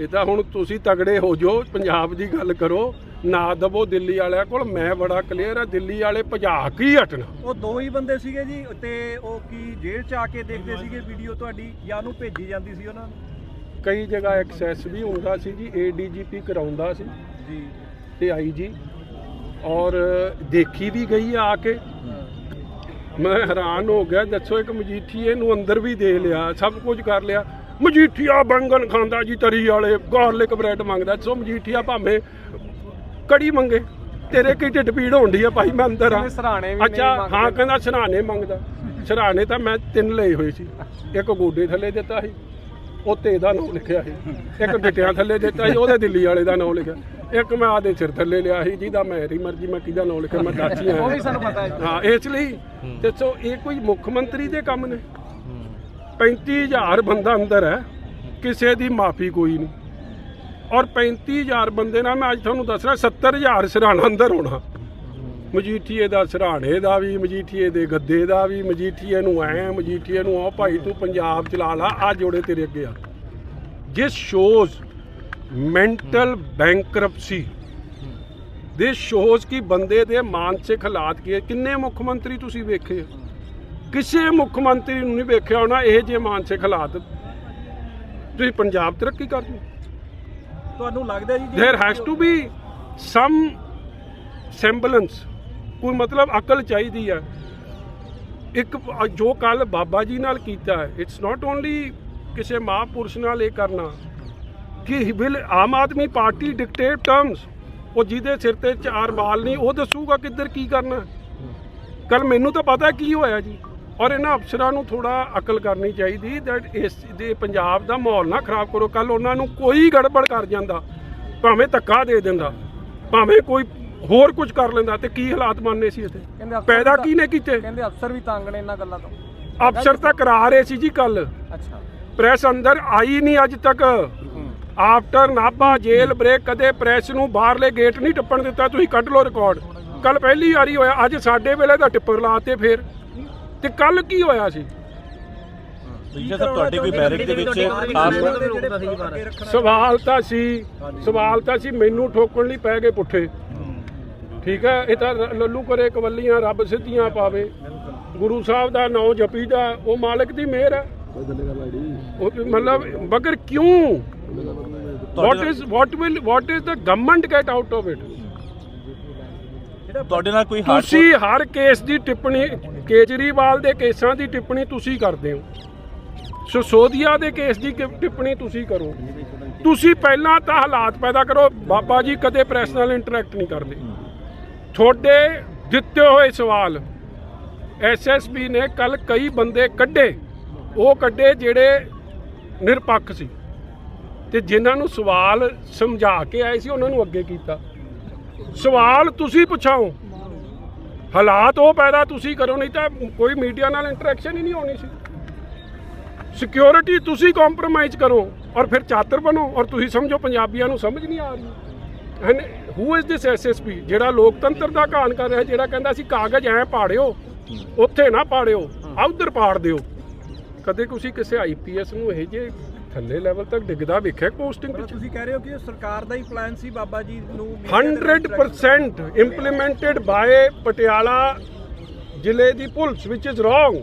A: ਇਹ ਤਾਂ ਹੁਣ ਤੁਸੀਂ ਤਗੜੇ ਹੋ ਜੋ ਪੰਜਾਬ ਦੀ ਗੱਲ ਕਰੋ ਨਾ ਦਬੋ ਦਿੱਲੀ ਵਾਲਿਆਂ ਕੋਲ ਮੈਂ ਬੜਾ ਕਲੀਅਰ ਆ ਦਿੱਲੀ ਵਾਲੇ ਭਜਾ ਕੇ ਹੀ ਹਟਣਾ।
F: ਉਹ ਦੋ ਹੀ ਬੰਦੇ ਸੀਗੇ ਜੀ ਤੇ ਉਹ ਕੀ ਜੇਲ੍ਹ ਚ ਆ ਕੇ ਦੇਖਦੇ ਸੀਗੇ ਵੀਡੀਓ ਤੁਹਾਡੀ ਜਾਂ ਉਹਨੂੰ ਭੇਜੀ ਜਾਂਦੀ ਸੀ ਉਹਨਾਂ ਨੂੰ?
A: ਕਈ ਜਗ੍ਹਾ ਐਕਸੈਸ ਵੀ ਹੁੰਦਾ ਸੀ ਜੀ ਏਡੀਜੀਪੀ ਕਰਾਉਂਦਾ ਸੀ।
F: ਜੀ।
A: ਤੇ ਆਈ ਜੀ ਔਰ ਦੇਖੀ ਵੀ ਗਈ ਆ ਕੇ। ਮੈਂ ਹੈਰਾਨ ਹੋ ਗਿਆ ਦੱਸੋ ਇੱਕ ਮਜੀਠੀਏ ਨੂੰ ਅੰਦਰ ਵੀ ਦੇ ਲਿਆ ਸਭ ਕੁਝ ਕਰ ਲਿਆ। ਮਜੀਠੀਆ ਬੰਗਨ ਖਾਂਦਾ ਜੀ ਤਰੀ ਵਾਲੇ ਗਾਰਲਿਕ ਬ੍ਰੈਡ ਮੰਗਦਾ ਸੋ ਮਜੀਠੀਆ ਭਾਵੇਂ ਕੜੀ ਮੰਗੇ ਤੇਰੇ ਕੀ ਢਿੱਡ ਪੀੜ ਡਈ ਆ ਭਾਈ ਮੈਂ ਅੰਦਰ ਆ।
C: ਕਹਿੰਦੇ ਸਰਾਣੇ ਵੀ
A: ਅੱਛਾ ਹਾਂ। ਕਹਿੰਦਾ ਸਰਾਣੇ ਮੰਗਦਾ। ਸਰਾਣੇ ਤਾਂ ਮੈਂ ਤਿੰਨ ਲਏ ਹੋਏ ਸੀ। ਇੱਕ ਗੋਡੇ ਥੱਲੇ ਦਿੱਤਾ ਸੀ ਉੱਤੇ ਇਹਦਾ ਨਾਮ ਲਿਖਿਆ ਸੀ। ਇੱਕ ਗਿੱਟਿਆਂ ਥੱਲੇ ਦਿੱਤਾ ਸੀ ਉਹਦੇ ਦਿੱਲੀ ਵਾਲੇ ਦਾ ਨਾਮ ਲਿਖਿਆ। ਇੱਕ ਮੈਂ ਆਦੇ ਸਿਰ ਥੱਲੇ ਲਿਆ ਸੀ ਜਿਹਦਾ ਮੇਰੀ ਮਰਜ਼ੀ ਮੈਂ ਕਿਹਦਾ ਨਾਮ ਲਿਖਿਆ ਮੈਂ ਹੀ
C: ਉਹ ਵੀ ਸਾਨੂੰ ਪਤਾ ਹੈ।
A: ਹਾਂ ਇਸ ਲਈ। ਦੱਸੋ ਇਹ ਕੋਈ ਮੁੱਖ ਮੰਤਰੀ ਦੇ ਕੰਮ ਨੇ। 35000 ਬੰਦਾ ਅੰਦਰ ਹੈ, ਕਿਸੇ ਦੀ ਮਾਫੀ ਕੋਈ ਨਹੀਂ। ਔਰ 35000 ਬੰਦੇ ਨਾਲ ਮੈਂ ਅੱਜ ਤੁਹਾਨੂੰ ਦੱਸ ਰਿਹਾ 70000 ਸਿਰਾਣਾ ਅੰਦਰ ਹੋਣਾ। ਮਜੀਠੀਏ ਦਾ ਸਿਰਾਣੇ ਦਾ ਵੀ, ਮਜੀਠੀਏ ਦੇ ਗੱਦੇ ਦਾ ਵੀ, ਮਜੀਠੀਏ ਨੂੰ ਐ, ਮਜੀਠੀਏ ਨੂੰ ਆ ਭਾਈ ਤੂੰ ਪੰਜਾਬ ਚਲਾ ਲਾ, ਆ ਜੋੜੇ ਤੇਰੇ ਅੱਗੇ ਆ। ਜਿਸ ਸ਼ੋਜ਼ ਮੈਂਟਲ ਬੈਂਕਰਪਸੀ ਦੇ ਸ਼ੋਜ਼ ਕਿ ਬੰਦੇ ਦੇ ਮਾਨਸਿਕ ਹਾਲਾਤ ਕੀ ਹੈ, ਕਿੰਨੇ ਮੁੱਖ ਮੰਤਰੀ ਤੁਸੀਂ ਵੇਖੇ ਆ? ਕਿਸੇ ਮੁੱਖ ਮੰਤਰੀ ਨੂੰ ਨਹੀਂ ਵੇਖਿਆ ਹੋਣਾ ਇਹ ਜੇ ਮਾਨਸਿਕ ਹਾਲਾਤ ਤੁਸੀਂ ਪੰਜਾਬ ਤਰੱਕੀ ਕਰ ਦਿਓ
F: ਤੁਹਾਨੂੰ ਲੱਗਦਾ ਜੀ
A: there has to be some semblance ਕੋਈ ਮਤਲਬ ਅਕਲ ਚਾਹੀਦੀ ਹੈ ਇੱਕ ਜੋ ਕੱਲ ਬਾਬਾ ਜੀ ਨਾਲ ਕੀਤਾ ਹੈ ਇਟਸ ਨਾਟ ਓਨਲੀ ਕਿਸੇ ਮਹਾਂਪੁਰਸ਼ ਨਾਲ ਇਹ ਕਰਨਾ ਕਿ will Aam Aadmi Party dictate terms ਉਹ ਜਿਹਦੇ ਸਿਰ ਤੇ ਚਾਰ ਬਾਲ ਨਹੀਂ ਉਹ ਦੱਸੂਗਾ ਕਿੱਧਰ ਕੀ ਕਰਨਾ ਕੱਲ ਮੈਨੂੰ ਤਾਂ ਪਤਾ ਕੀ ਹੋਇਆ ਜੀ ਔਰ ਇਹਨਾਂ ਅਫਸਰਾਂ ਨੂੰ ਥੋੜਾ ਅਕਲ ਕਰਨੀ ਚਾਹੀਦੀ ਦੈਟ ਇਸ ਦੇ ਪੰਜਾਬ ਦਾ ਮਾਹੌਲ ਨਾ ਖਰਾਬ ਕਰੋ। ਕੱਲ ਉਹਨਾਂ ਨੂੰ ਕੋਈ ਗੜਬੜ ਕਰ ਜਾਂਦਾ ਭਾਵੇਂ ਧੱਕਾ ਦੇ ਦਿੰਦਾ ਭਾਵੇਂ ਕੋਈ ਹੋਰ ਕੁਝ ਕਰ ਲੈਂਦਾ ਤੇ ਕੀ ਹਾਲਾਤ ਬਣਨੇ ਸੀ ਇੱਥੇ? ਪੈਦਾ ਕੀ ਨੇ ਕੀਤੇ?
C: ਕਹਿੰਦੇ ਅਫਸਰ ਵੀ ਤੰਗ ਨੇ ਇਹਨਾਂ ਗੱਲਾਂ ਤੋਂ।
A: ਅਫਸਰ ਤਾਂ ਕਰਾ ਰਹੇ ਸੀ ਜੀ ਕੱਲ
C: ਅੱਛਾ।
A: ਪ੍ਰੈਸ ਅੰਦਰ ਆਈ ਨਹੀਂ ਅੱਜ ਤੱਕ। ਆਫਟਰ ਨਾਭਾ ਜੇਲ੍ਹ ਬ੍ਰੇਕ ਕਦੇ ਪ੍ਰੈਸ ਨੂੰ ਬਾਹਰਲੇ ਗੇਟ ਨਹੀਂ ਟੱਪਣ ਦਿੱਤਾ ਤੁਸੀਂ ਕੱਢ ਲਓ ਰਿਕਾਰਡ ਕੱਲ ਪਹਿਲੀ ਵਾਰੀ ਹੋਇਆ ਅੱਜ ਸਾਡੇ ਵੇਲੇ ਦਾ ਟਿੱਪਰ ਲਾਤੇ ਫੇਰ। ਤੇ ਕੱਲ ਕੀ ਹੋਇਆ ਸੀ?
D: ਵਿਜੇ ਸਾਹਿਬ ਤੁਹਾਡੇ ਕੋਈ ਬੈਰਕ ਦੇ ਵਿੱਚ
A: ਸਵਾਲ ਤਾਂ ਸੀ ਸਵਾਲ ਤਾਂ ਸੀ ਮੈਨੂੰ ਠੋਕਣ ਲਈ ਪੈ ਗਏ ਪੁੱਠੇ। ਠੀਕ ਹੈ ਇਹ ਤਾਂ ਲੱਲੂ ਕਰੇ ਕਵੱਲੀਆਂ ਰੱਬ ਸਿੱਧੀਆਂ ਪਾਵੇ। ਗੁਰੂ ਸਾਹਿਬ ਦਾ ਨਾਮ ਜਪੀਦਾ ਉਹ ਮਾਲਕ ਦੀ ਮਿਹਰ ਹੈ ਉਹ ਮਤਲਬ ਮਗਰ ਕਿਉਂ? What is what will what is the government get out of it
D: ਤੁਹਾਡੇ ਨਾਲ ਕੋਈ ਹਾਰਡ
A: ਤੁਸੀਂ ਹਰ ਕੇਸ ਦੀ ਟਿੱਪਣੀ ਕੇਜਰੀਵਾਲ ਦੇ ਕੇਸਾਂ ਦੀ ਟਿੱਪਣੀ ਤੁਸੀਂ ਕਰਦੇ ਹੋ। ਸੋਸੋਦੀਆ ਦੇ ਕੇਸ ਦੀ ਕਿ- ਟਿੱਪਣੀ ਤੁਸੀਂ ਕਰੋ। ਤੁਸੀਂ ਪਹਿਲਾਂ ਤਾਂ ਹਾਲਾਤ ਪੈਦਾ ਕਰੋ। ਬਾਬਾ ਜੀ ਕਦੇ ਪ੍ਰੈਸ ਨਾਲ ਇੰਟਰੈਕਟ ਨਹੀਂ ਕਰਦੇ। ਤੁਹਾਡੇ ਦਿੱਤੇ ਹੋਏ ਸਵਾਲ ਐਸਐਸਪੀ ਨੇ ਕੱਲ ਕਈ ਬੰਦੇ ਕੱਢੇ। ਉਹ ਕੱਢੇ ਜਿਹੜੇ ਨਿਰਪੱਖ ਸੀ। ਤੇ ਜਿਨ੍ਹਾਂ ਨੂੰ ਸਵਾਲ ਸਮਝਾ ਕੇ ਆਏ ਸੀ ਉਹਨਾਂ ਨੂੰ ਅੱਗੇ ਕੀਤਾ। ਸਵਾਲ ਤੁਸੀਂ ਪੁੱਛਾਓ। ਹਾਲਾਤ ਉਹ ਪੈਦਾ ਤੁਸੀਂ ਕਰੋ, ਨਹੀਂ ਤਾਂ ਕੋਈ ਮੀਡੀਆ ਨਾਲ ਇੰਟਰੈਕਸ਼ਨ ਹੀ ਨਹੀਂ ਹੋਣੀ ਸੀ। ਸਿਕਿਉਰਿਟੀ ਤੁਸੀਂ ਕੰਪਰੋਮਾਈਜ਼ ਕਰੋ ਔਰ ਫਿਰ ਚਾਤਰ ਬਣੋ ਔਰ ਤੁਸੀਂ ਸਮਝੋ ਪੰਜਾਬੀਆਂ ਨੂੰ ਸਮਝ ਨਹੀਂ ਆ ਰਹੀ। And who is this SSP ਜਿਹੜਾ ਲੋਕਤੰਤਰ ਦਾ ਘਾਣ ਕਰ ਰਿਹਾ, ਜਿਹੜਾ ਕਹਿੰਦਾ ਸੀ ਕਾਗਜ਼ ਐ ਪਾੜਿਓ, ਉੱਥੇ ਨਾ ਪਾੜਿਓ ਆ ਉਧਰ ਪਾੜ ਦਿਓ। ਕਦੇ ਤੁਸੀਂ ਕਿਸੇ ਆਈਪੀਐਸ ਨੂੰ ਇਹ ਜੇ ਥੱਲੇ ਲੈਵਲ ਤੱਕ ਡਿੱਗਦਾ ਵੇਖਿਆ ਪੋਸਟਿੰਗ
F: ਪਰ
A: ਵਿੱਚ
F: ਤੁਸੀਂ ਕਹਿ ਰਹੇ ਹੋ ਕਿ ਇਹ ਸਰਕਾਰ ਦਾ ਹੀ ਪਲਾਨ ਸੀ ਬਾਬਾ ਜੀ ਨੂੰ media ਦੇ interact
A: 100% implemented by ਪਟਿਆਲਾ ਜ਼ਿਲ੍ਹੇ ਦੀ police which is wrong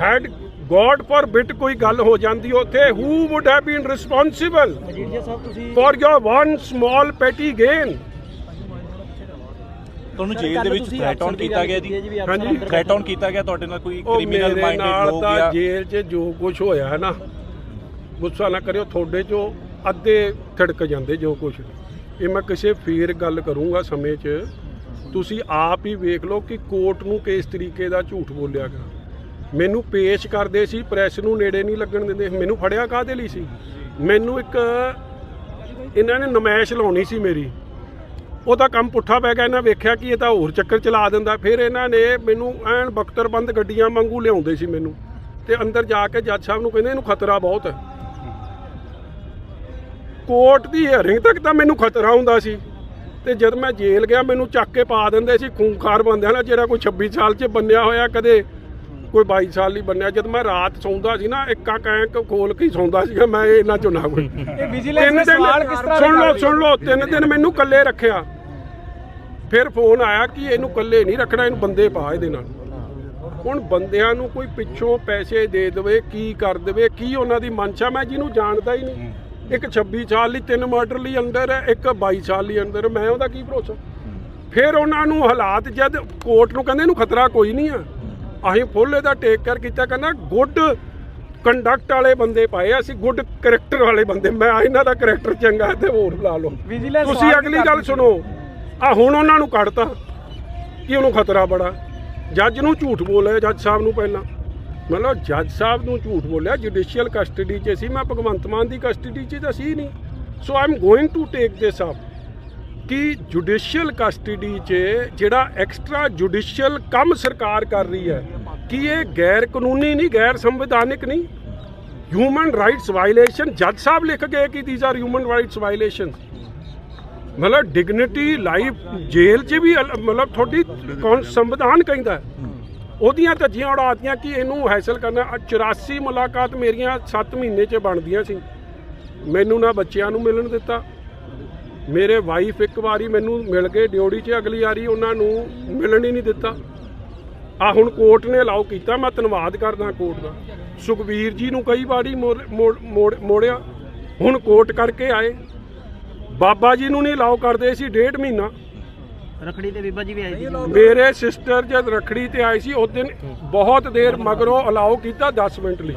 A: had god forbid ਕੋਈ ਗੱਲ ਹੋ ਜਾਂਦੀ ਉੱਥੇ would have been responsible
E: Majithia ਸਾਹਿਬ ਤੁਸੀਂ
A: for your one small petty gain
D: ਤੁਹਾਨੂੰ ਜੇਲ੍ਹ ਦੇ ਵਿੱਚ ਥ੍ਰੈਟ ਆਨ ਕੀਤਾ ਗਿਆ ਜੀ?
A: ਹਾਂਜੀ।
D: ਥ੍ਰੈਟ ਆਨ ਕੀਤਾ ਗਿਆ ਤੁਹਾਡੇ ਨਾਲ ਕੋਈ ਕ੍ਰਿਮੀਨਲ ਮਾਈਂਡਡ ਲੋਕ
A: ਤਾਂ
D: ਜਾਂ
A: ਜੇਲ੍ਹ 'ਚ ਜੋ ਕੁਝ ਹੋਇਆ ਹੈ ਨਾ ਗੁੱਸਾ ਨਾ ਕਰਿਓ ਤੁਹਾਡੇ 'ਚੋਂ ਅੱਧੇ ਥੜਕ ਜਾਂਦੇ ਜੋ ਕੁਝ ਇਹ ਮੈਂ ਕਿਸੇ ਫੇਰ ਗੱਲ ਕਰੂੰਗਾ ਸਮੇਂ 'ਚ। ਤੁਸੀਂ ਆਪ ਹੀ ਵੇਖ ਲਓ ਕਿ ਕੋਰਟ ਨੂੰ ਕਿਸ ਤਰੀਕੇ ਦਾ ਝੂਠ ਬੋਲਿਆ ਗਿਆ। ਮੈਨੂੰ ਪੇਸ਼ ਕਰਦੇ ਸੀ ਪ੍ਰੈਸ ਨੂੰ ਨੇੜੇ ਨਹੀਂ ਲੱਗਣ ਦਿੰਦੇ। ਮੈਨੂੰ ਫੜਿਆ ਕਾਹਦੇ ਲਈ ਸੀ? ਮੈਨੂੰ ਇੱਕ ਇਹਨਾਂ ਨੇ ਨਮਾਇਸ਼ ਲਾਉਣੀ ਸੀ ਮੇਰੀ। ਉਹ ਤਾਂ ਕੰਮ ਪੁੱਠਾ ਪੈ ਗਿਆ, ਇਹਨਾਂ ਵੇਖਿਆ ਕਿ ਇਹ ਤਾਂ ਹੋਰ ਚੱਕਰ ਚਲਾ ਦਿੰਦਾ। ਫਿਰ ਇਹਨਾਂ ਨੇ ਮੈਨੂੰ ਐਨ ਬਖਤਰਬੰਦ ਗੱਡੀਆਂ ਵਾਂਗੂ ਲਿਆਉਂਦੇ ਸੀ ਮੈਨੂੰ। ਤੇ ਅੰਦਰ ਜਾ ਕੇ ਜੱਜ ਸਾਹਿਬ ਨੂੰ ਕਹਿੰਦੇ, ਇਹਨੂੰ ਖਤਰਾ ਬਹੁਤ ਹੈ। ਕੋਰਟ ਦੀ ਹੀਅਰਿੰਗ ਤੱਕ ਤਾਂ ਮੈਨੂੰ ਖਤਰਾ ਹੁੰਦਾ ਸੀ। ਤੇ ਜਦ ਮੈਂ ਜੇਲ੍ਹ ਗਿਆ, ਮੈਨੂੰ ਚੱਕ ਕੇ ਪਾ ਦਿੰਦੇ ਸੀ, ਖੂੰਖਾਰ ਬੰਦਿਆਂ ਨਾਲ, ਜਿਹੜਾ ਕੋਈ 26 ਸਾਲ 'ਚ ਬੰਨਿਆ ਹੋਇਆ ਕਦੇ ਕੋਈ 22 ਸਾਲ ਲਈ ਬੰਨਿਆ। ਜਦ ਮੈਂ ਰਾਤ ਸੌਂਦਾ ਸੀ ਨਾ ਇੱਕਾ ਕੈਂਕ ਖੋਲ ਕੇ ਸੌਂਦਾ ਸੀਗਾ ਮੈਂ ਇਹ ਇਹਨਾਂ ਚੋਂ ਨਾ ਕੋਈ।
C: ਇਹ ਵਿਜੀਲੈਂਸ
A: ਤਿੰਨ
C: ਦੇ
A: ਦਿਨ
C: ਸਵਾਲ ਕਿਸ ਤਰ੍ਹਾਂ
A: ਸੁਣ ਲਓ ਸੁਣ ਲਓ ਤਿੰਨ ਦਿਨ ਮੈਨੂੰ ਇਕੱਲੇ ਰੱਖਿਆ। ਫਿਰ ਫੋਨ ਆਇਆ ਕਿ ਇਹਨੂੰ ਇਕੱਲੇ ਨਹੀਂ ਰੱਖਣਾ ਇਹਨੂੰ ਬੰਦੇ ਪਾ ਇਹਦੇ ਨਾਲ। ਹੁਣ ਬੰਦਿਆਂ ਨੂੰ ਕੋਈ ਪਿੱਛੋਂ ਪੈਸੇ ਦੇ ਦੇਵੇ ਕੀ ਕਰ ਦੇਵੇ ਕੀ ਉਹਨਾਂ ਦੀ ਮਨਸ਼ਾ ਮੈਂ ਜਿਹਨੂੰ ਜਾਣਦਾ ਹੀ ਨਹੀਂ। ਇੱਕ 26 ਸਾਲ ਲਈ ਤਿੰਨ ਮਰਡਰ ਲਈ ਅੰਦਰ ਹੈ ਇੱਕ 22 ਸਾਲ ਲਈ ਅੰਦਰ ਮੈਂ ਉਹਦਾ ਕੀ ਭਰੋਸਾ? ਫਿਰ ਉਹਨਾਂ ਨੂੰ ਹਾਲਾਤ ਜਦ ਕੋਰਟ ਨੂੰ ਕਹਿੰਦੇ ਇਹਨੂੰ ਖਤਰਾ ਕੋਈ ਨਹੀਂ ਆ। ਅਸੀਂ ਫੁੱਲ ਇਹਦਾ ਟੇਕ ਕਰ ਕੀਤਾ ਕਹਿੰਦਾ ਗੁੱਡ ਕੰਡਕਟ ਵਾਲੇ ਬੰਦੇ ਪਾਏ ਅਸੀਂ ਗੁੱਡ ਕਰੈਕਟਰ ਵਾਲੇ ਬੰਦੇ ਮੈਂ ਇਹਨਾਂ ਦਾ ਕਰੈਕਟਰ ਚੰਗਾ ਤੇ ਹੋਰ ਲਾ ਲਓ। ਤੁਸੀਂ ਅਗਲੀ ਗੱਲ ਸੁਣੋ ਆ ਹੁਣ ਉਹਨਾਂ ਨੂੰ ਕੱਢਤਾ ਕਿ ਉਹਨੂੰ ਖਤਰਾ ਬੜਾ। ਜੱਜ ਨੂੰ ਝੂਠ ਬੋਲਿਆ ਜੱਜ ਸਾਹਿਬ ਨੂੰ ਪਹਿਲਾਂ। ਮਤਲਬ ਜੱਜ ਸਾਹਿਬ ਨੂੰ ਝੂਠ ਬੋਲਿਆ ਜੁਡੀਸ਼ੀਅਲ ਕਸਟਡੀ 'ਚ ਸੀ ਮੈਂ ਭਗਵੰਤ ਮਾਨ ਦੀ ਕਸਟਡੀ 'ਚ ਤਾਂ ਸੀ ਨਹੀਂ। So I am going to take this up ਕਿ ਜੁਡੀਸ਼ੀਅਲ ਕਸਟਡੀ 'ਚ ਜਿਹੜਾ ਐਕਸਟਰਾ ਜੁਡੀਸ਼ੀਅਲ ਕੰਮ ਸਰਕਾਰ ਕਰ ਰਹੀ ਹੈ, ਕਿ ਇਹ ਗੈਰ ਕਾਨੂੰਨੀ ਨਹੀਂ, ਗੈਰ ਸੰਵਿਧਾਨਿਕ ਨਹੀਂ? ਹਿਊਮਨ ਰਾਈਟਸ ਵਾਇਲੇਸ਼ਨ ਜੱਜ ਸਾਹਿਬ ਲਿਖ ਗਏ ਕਿ these are human rights violation ਮਤਲਬ ਡਿਗਨਿਟੀ ਲਾਈਫ ਜੇਲ੍ਹ 'ਚ ਵੀ ਮਤਲਬ ਤੁਹਾਡੀ ਕੌਣ ਸੰਵਿਧਾਨ ਕਹਿੰਦਾ ਉਹਦੀਆਂ ਧੱਜੀਆਂ ਉਡਾਤੀਆਂ ਕਿ ਇਹਨੂੰ ਹੈਸਲ ਕਰਨਾ। ਆਹ 84 ਮੁਲਾਕਾਤ ਮੇਰੀਆਂ 7 ਮਹੀਨੇ 'ਚ ਬਣਦੀਆਂ ਸੀ। ਮੈਨੂੰ ਨਾ ਬੱਚਿਆਂ ਨੂੰ ਮਿਲਣ ਦਿੱਤਾ। ਮੇਰੇ ਵਾਈਫ ਇੱਕ ਵਾਰੀ ਮੈਨੂੰ ਮਿਲ ਗਏ ਡਿਊਟੀ 'ਚ ਅਗਲੀ ਵਾਰੀ ਉਹਨਾਂ ਨੂੰ ਮਿਲਣ ਹੀ ਨਹੀਂ ਦਿੱਤਾ। ਆ ਹੁਣ ਕੋਰਟ ਨੇ ਅਲਾਉ ਕੀਤਾ ਮੈਂ ਧੰਨਵਾਦ ਕਰਦਾ ਕੋਰਟ ਦਾ। ਸੁਖਵੀਰ ਜੀ ਨੂੰ ਕਈ ਵਾਰੀ ਮੋੜ- ਮੋੜਿਆ। ਹੁਣ ਕੋਰਟ ਕਰਕੇ ਆਏ। ਬਾਬਾ ਜੀ ਨੂੰ ਨਹੀਂ ਅਲਾਉ ਕਰਦੇ ਸੀ ਡੇਢ ਮਹੀਨਾ।
B: ਰਖੜੀ ਤੇ ਬੀਬਾ ਜੀ ਵੀ ਆਏ ਸੀ।
A: ਮੇਰੇ ਸਿਸਟਰ ਜਦ ਰਖੜੀ ਤੇ ਆਈ ਸੀ ਉਸ ਦਿਨ ਬਹੁਤ ਦੇਰ ਮਗਰੋਂ ਅਲਾਉ ਕੀਤਾ 10 ਮਿੰਟ ਲਈ।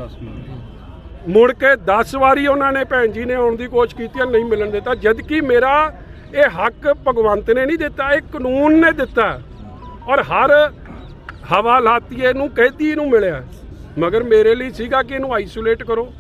A: ਮੁੜ ਕੇ 10 ਵਾਰੀ ਉਹਨਾਂ ਨੇ ਭੈਣ ਜੀ ਨੇ ਆਉਣ ਦੀ ਕੋਸ਼ਿਸ਼ ਕੀਤੀ ਨਹੀਂ ਮਿਲਣ ਦਿੱਤਾ। ਜਦ ਕਿ ਮੇਰਾ ਇਹ ਹੱਕ ਭਗਵੰਤ ਨੇ ਨਹੀਂ ਦਿੱਤਾ, ਇਹ ਕਾਨੂੰਨ ਨੇ ਦਿੱਤਾ। ਔਰ ਹਰ ਹਵਾਲਾਤੀਏ ਨੂੰ, ਕੈਦੀ ਨੂੰ ਮਿਲਿਆ। ਮਗਰ ਮੇਰੇ ਲਈ ਸੀਗਾ ਕਿ ਇਹਨੂੰ ਆਈਸੋਲੇਟ ਕਰੋ।